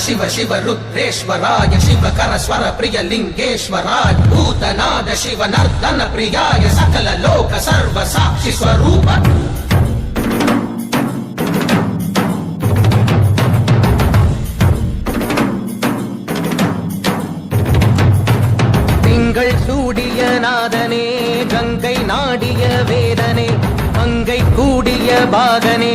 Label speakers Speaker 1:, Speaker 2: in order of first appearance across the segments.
Speaker 1: शिव शिव रुद्रेश्वराय शिवकर स्वर प्रिय लिङ्गेश्वराय भूतनाद शिव नर्दन प्रियाय सकल लोक सर्व साक्षि स्वरूप
Speaker 2: திங்கள் சூடிய நாதனே கங்கை நாடிய வேதனே அங்கை கூடிய பாகனே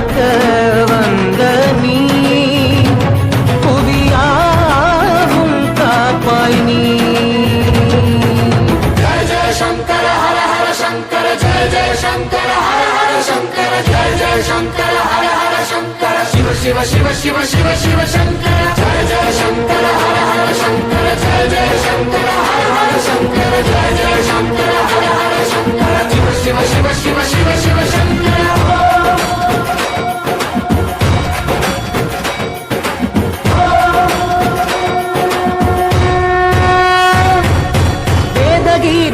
Speaker 2: காக்க வந்த நீ புவியாவும் காப்பாய் நீ
Speaker 1: ஜெய ஜெய சங்கர ஹர ஹர சங்கர ஜெய ஜெய சங்கர ஹர ஹர சங்கர ஜெய ஜெய சங்கர ஹர ஹர சங்கர சிவ சிவ சிவ சிவ சிவ சிவ சங்கர ஜெய ஜெய சங்கர ஹர ஹர சங்கர ஜெய ஜெய சங்கர ஹர ஹர சங்கர ஜெய ஜெய சங்கர ஹர ஹர சங்கர சிவ சிவ சிவ சிவ சிவ சிவ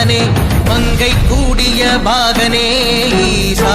Speaker 2: வேதனே மங்கை கூடிய பாகனே ஈசா.